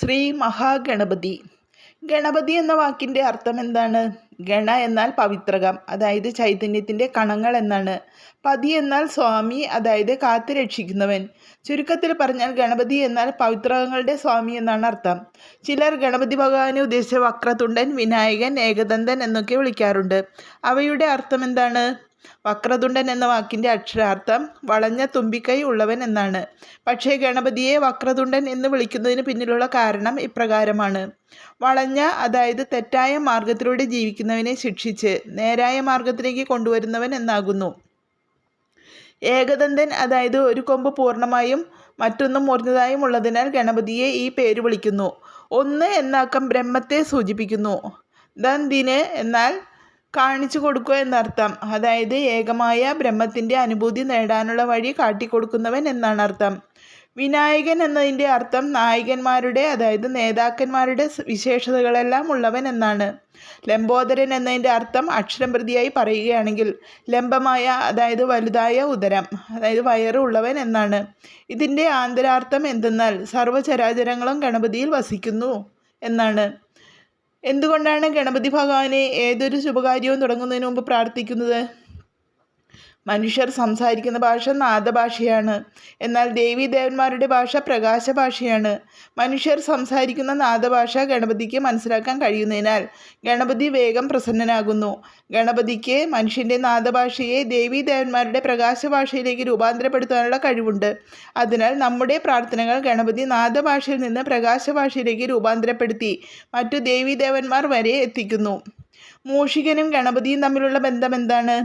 ശ്രീ മഹാഗണപതി ഗണപതി എന്ന വാക്കിന്റെ അർത്ഥം എന്താണ്? ഗണ എന്നാൽ പവിത്രകം അതായത് ചൈതന്യത്തിന്റെ കണങ്ങൾ എന്നാണ്. പതി എന്നാൽ സ്വാമി അതായത് കാത്തു രക്ഷിക്കുന്നവൻ. ചുരുക്കത്തിൽ പറഞ്ഞാൽ ഗണപതി എന്നാൽ പവിത്രകങ്ങളുടെ സ്വാമി എന്നാണ് അർത്ഥം. ചിലർ ഗണപതി ഭഗവാനെ ഉദ്ദേശിച്ച വക്രതുണ്ടൻ വിനായകൻ ഏകദന്തൻ എന്നൊക്കെ വിളിക്കാറുണ്ട്. അവയുടെ അർത്ഥം എന്താണ്? വക്രതുണ്ടൻ എന്ന വാക്കിന്റെ അക്ഷരാർത്ഥം വളഞ്ഞ തുമ്പിക്കൈ ഉള്ളവൻ എന്നാണ്. പക്ഷേ ഗണപതിയെ വക്രതുണ്ടൻ എന്ന് വിളിക്കുന്നതിന് പിന്നിലുള്ള കാരണം ഇപ്രകാരമാണ്. വളഞ്ഞ അതായത് തെറ്റായ മാർഗത്തിലൂടെ ജീവിക്കുന്നവനെ ശിക്ഷിച്ച് നേരായ മാർഗത്തിലേക്ക് കൊണ്ടുവരുന്നവൻ എന്നാകുന്നു. ഏകദന്തൻ അതായത് ഒരു കൊമ്പ് പൂർണമായും മറ്റൊന്നും മുറിഞ്ഞതായും ഉള്ളതിനാൽ ഗണപതിയെ ഈ പേര് വിളിക്കുന്നു. ഒന്ന് എന്നാക്കം ബ്രഹ്മത്തെ സൂചിപ്പിക്കുന്നു. ദന്തിന് എന്നാൽ കാണിച്ചു കൊടുക്കുക എന്നർത്ഥം. അതായത് ഏകമായ ബ്രഹ്മത്തിന്റെ അനുഭൂതി നേടാനുള്ള വഴി കാട്ടിക്കൊടുക്കുന്നവൻ എന്നാണ് അർത്ഥം. വിനായകൻ എന്നതിന്റെ അർത്ഥം നായകന്മാരുടെ അതായത് നേതാക്കന്മാരുടെ വിശേഷതകളെല്ലാം ഉള്ളവൻ എന്നാണ്. ലംബോദരൻ എന്നതിന്റെ അർത്ഥം അക്ഷരം പ്രതിയായി പറയുകയാണെങ്കിൽ ലംബമായ അതായത് വലുതായ ഉദരം അതായത് വയറ് ഉള്ളവൻ എന്നാണ്. ഇതിന്റെ ആന്തരാർത്ഥം എന്തെന്നാൽ സർവചരാചരങ്ങളും ഗണപതിയിൽ വസിക്കുന്നു എന്നാണ്. എന്തുകൊണ്ടാണ് ഗണപതി ഭഗവാനെ ഏതൊരു ശുഭകാര്യവും തുടങ്ങുന്നതിന് മുമ്പ് പ്രാർത്ഥിക്കുന്നത്? മനുഷ്യർ സംസാരിക്കുന്ന ഭാഷ നാദഭാഷയാണ്. എന്നാൽ ദേവീദേവന്മാരുടെ ഭാഷ പ്രകാശ ഭാഷയാണ് മനുഷ്യർ സംസാരിക്കുന്ന നാദഭാഷ ഗണപതിക്ക് മനസ്സിലാക്കാൻ കഴിയുന്നതിനാൽ ഗണപതി വേഗം പ്രസന്നനാകുന്നു. ഗണപതിക്ക് മനുഷ്യന്റെ നാദഭാഷയെ ദേവീദേവന്മാരുടെ പ്രകാശ ഭാഷയിലേക്ക് രൂപാന്തരപ്പെടുത്താനുള്ള കഴിവുണ്ട്. അതിനാൽ നമ്മുടെ പ്രാർത്ഥനകൾ ഗണപതി നാദഭാഷയിൽ നിന്ന് പ്രകാശ ഭാഷയിലേക്ക് രൂപാന്തരപ്പെടുത്തി മറ്റു ദേവീദേവന്മാർ വരെ എത്തിക്കുന്നു. മൂഷികനും ഗണപതിയും തമ്മിലുള്ള ബന്ധം എന്താണ്?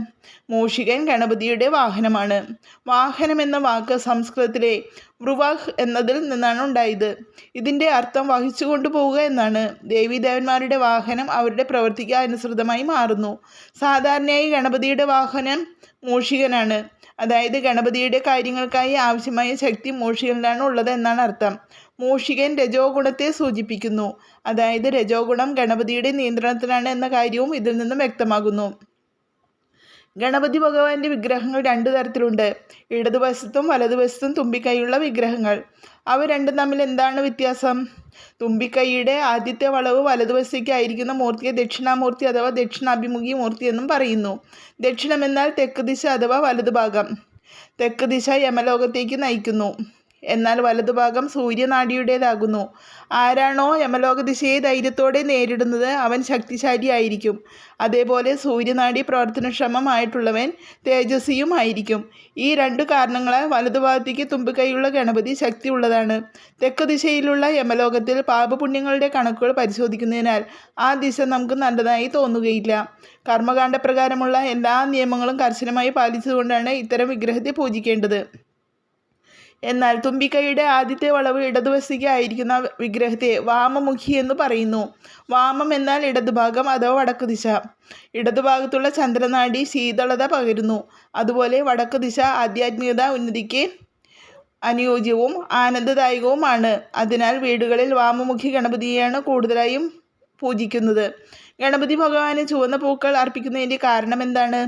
മൂഷികൻ ഗണപതിയുടെ വാഹനമാണ്. വാഹനം എന്ന വാക്ക് സംസ്കൃതത്തിലെ വൃവാഹ് എന്നതിൽ നിന്നാണ് ഉണ്ടായത്. ഇതിന്റെ അർത്ഥം വഹിച്ചു കൊണ്ടുപോവുക എന്നാണ്. ദേവീദേവന്മാരുടെ വാഹനം അവരുടെ പ്രവൃത്തിക്ക് അനുസൃതമായി മാറുന്നു. സാധാരണയായി ഗണപതിയുടെ വാഹനം മൂഷികനാണ്. അതായത് ഗണപതിയുടെ കാര്യങ്ങൾക്കായി ആവശ്യമായ ശക്തി മൂഷികനിലാണ് ഉള്ളത് എന്നാണ് അർത്ഥം. മൂഷികൻ രജോ ഗുണത്തെ സൂചിപ്പിക്കുന്നു. അതായത് രജോ ഗുണം ഗണപതിയുടെ നിയന്ത്രണത്തിലാണ് എന്ന കാര്യവും ഇതിൽ നിന്നും വ്യക്തമാകുന്നു. ഗണപതി ഭഗവാന്റെ വിഗ്രഹങ്ങൾ രണ്ടു തരത്തിലുണ്ട്. ഇടതുവശത്തും വലതുവശത്തും തുമ്പിക്കൈയുള്ള വിഗ്രഹങ്ങൾ. അവ രണ്ടും തമ്മിൽ എന്താണ് വ്യത്യാസം? തുമ്പിക്കൈയുടെ ആദ്യത്തെ വളവ് വലതുവശത്തേക്കായിരിക്കുന്ന മൂർത്തിയെ ദക്ഷിണാമൂർത്തി അഥവാ ദക്ഷിണാഭിമുഖി മൂർത്തി എന്നും പറയുന്നു. ദക്ഷിണമെന്നാൽ തെക്ക് ദിശ അഥവാ വലതുഭാഗം. തെക്ക് ദിശ യമലോകത്തേക്ക് നയിക്കുന്നു. എന്നാൽ വലതുഭാഗം സൂര്യനാഡിയുടേതാകുന്നു ആരാണോ യമലോക ദിശയെ ധൈര്യത്തോടെ നേരിടുന്നത് അവൻ ശക്തിശാലിയായിരിക്കും. അതേപോലെ സൂര്യനാഡി പ്രവർത്തനക്ഷമമായിട്ടുള്ളവൻ തേജസ്വിയും ആയിരിക്കും. ഈ രണ്ട് കാരണങ്ങളാൽ വലതുഭാഗത്തേക്ക് തുമ്പിക്കൈയുള്ള ഗണപതി ശക്തിയുള്ളതാണ്. തെക്ക് ദിശയിലുള്ള യമലോകത്തിൽ പാപപുണ്യങ്ങളുടെ കണക്കുകൾ പരിശോധിക്കുന്നതിനാൽ ആ ദിശ നമുക്ക് നല്ലതായി തോന്നുകയില്ല. കർമ്മകാണ്ഡപ്രകാരമുള്ള എല്ലാ നിയമങ്ങളും കർശനമായി പാലിച്ചുകൊണ്ടാണ് ഇത്തരം വിഗ്രഹത്തെ പൂജിക്കേണ്ടത്. എന്നാൽ തുമ്പിക്കൈയുടെ ആദ്യത്തെ വളവ് ഇടതുവശികയായിരിക്കുന്ന വിഗ്രഹത്തെ വാമമുഖി എന്ന് പറയുന്നു. വാമം എന്നാൽ ഇടതുഭാഗം അഥവാ വടക്കു ദിശ. ഇടതുഭാഗത്തുള്ള ചന്ദ്രനാടി ശീതളത പകരുന്നു. അതുപോലെ വടക്കു ദിശ ആധ്യാത്മികത ഉന്നതിക്ക് അനുയോജ്യവും ആനന്ദദായകവുമാണ്. അതിനാൽ വീടുകളിൽ വാമമുഖി ഗണപതിയെയാണ് കൂടുതലായും പൂജിക്കുന്നത്. ഗണപതി ഭഗവാന് ചുവന്ന പൂക്കൾ അർപ്പിക്കുന്നതിന്റെ കാരണം എന്താണ്?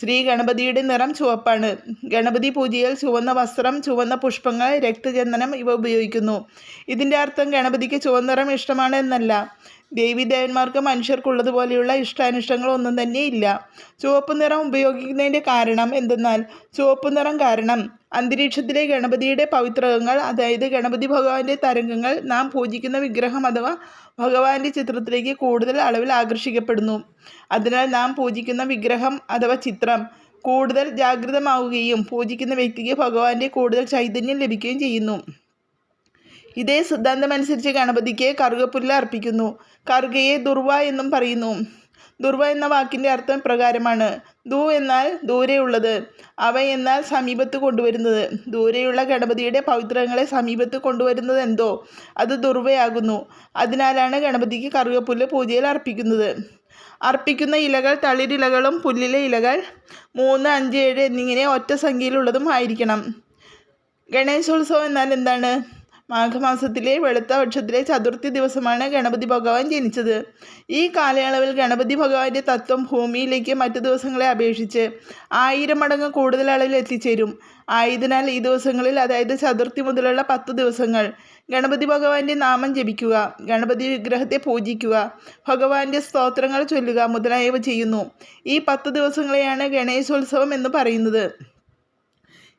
ശ്രീ ഗണപതിയുടെ നിറം ചുവപ്പാണ്. ഗണപതി പൂജയിൽ ചുവന്ന വസ്ത്രം ചുവന്ന പുഷ്പങ്ങൾ രക്തചന്ദനം ഇവ ഉപയോഗിക്കുന്നു. ഇതിന്റെ അർത്ഥം ഗണപതിക്ക് ചുവന്ന നിറം ഇഷ്ടമാണ് എന്നല്ല. ദേവീദേവന്മാർക്ക് മനുഷ്യർക്കുള്ളതുപോലെയുള്ള ഇഷ്ടാനിഷ്ടങ്ങൾ ഒന്നും തന്നെ ഇല്ല. ചുവപ്പ് നിറം ഉപയോഗിക്കുന്നതിന്റെ കാരണം എന്തെന്നാൽ ചുവപ്പ് നിറം കാരണം അന്തരീക്ഷത്തിലെ ഗണപതിയുടെ പവിത്രകങ്ങൾ അതായത് ഗണപതി ഭഗവാന്റെ തരംഗങ്ങൾ നാം പൂജിക്കുന്ന വിഗ്രഹം അഥവാ ഭഗവാന്റെ ചിത്രത്തിലേക്ക് കൂടുതൽ അളവിൽ ആകർഷിക്കപ്പെടുന്നു. അതിനാൽ നാം പൂജിക്കുന്ന വിഗ്രഹം അഥവാ ചിത്രം കൂടുതൽ ജാഗ്രതമാവുകയും പൂജിക്കുന്ന വ്യക്തിക്ക് ഭഗവാന്റെ കൂടുതൽ ചൈതന്യം ലഭിക്കുകയും ചെയ്യുന്നു. ഇതേ സിദ്ധാന്തമനുസരിച്ച് ഗണപതിക്ക് കറുകപ്പുല്ല് അർപ്പിക്കുന്നു. കറുകയെ ദുർവ എന്നും പറയുന്നു. ദുർവ എന്ന വാക്കിന്റെ അർത്ഥം പ്രകാരമാണ്. ദൂ എന്നാൽ ദൂരെയുള്ളത്. അവ എന്നാൽ സമീപത്ത് കൊണ്ടുവരുന്നത്. ദൂരെയുള്ള ഗണപതിയുടെ പവിത്രങ്ങളെ സമീപത്ത് കൊണ്ടുവരുന്നത് എന്തോ? അത് ദുർവയാകുന്നു. അതിനാലാണ് ഗണപതിക്ക് കറുകപ്പുല്ല് പൂജയിൽ അർപ്പിക്കുന്നത്. അർപ്പിക്കുന്ന ഇലകൾ തളിരിലകളും പുല്ലിലെ ഇലകൾ മൂന്ന് അഞ്ച് ഏഴ് എന്നിങ്ങനെ ഒറ്റ സംഖ്യയിലുള്ളതും ആയിരിക്കണം. ഗണേശോത്സവം എന്നാൽ എന്താണ്? മാഘമാസത്തിലെ വെളുത്ത പക്ഷത്തിലെ ചതുർത്ഥി ദിവസമാണ് ഗണപതി ഭഗവാൻ ജനിച്ചത്. ഈ കാലയളവിൽ ഗണപതി ഭഗവാന്റെ തത്വം ഭൂമിയിലേക്ക് മറ്റു ദിവസങ്ങളെ അപേക്ഷിച്ച് ആയിരം മടങ്ങ് കൂടുതൽ അളവിൽ എത്തിച്ചേരും. ആയതിനാൽ ഈ ദിവസങ്ങളിൽ അതായത് ചതുർത്ഥി മുതലുള്ള പത്ത് ദിവസങ്ങൾ ഗണപതി ഭഗവാന്റെ നാമം ജപിക്കുക ഗണപതി വിഗ്രഹത്തെ പൂജിക്കുക ഭഗവാന്റെ സ്തോത്രങ്ങൾ ചൊല്ലുക മുതലായവ ചെയ്യുന്നു. ഈ പത്ത് ദിവസങ്ങളെയാണ് ഗണേശോത്സവം എന്ന് പറയുന്നത്.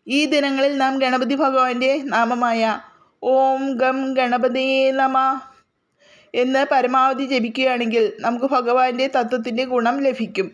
ഈ ദിനങ്ങളിൽ നാം ഗണപതി ഭഗവാന്റെ നാമമായ ഓം ഗം ഗണപതേ നമ എന്ന് പരമാവധി ജപിക്കുകയാണെങ്കിൽ നമുക്ക് ഭഗവാന്റെ തത്വത്തിന്റെ ഗുണം ലഭിക്കും.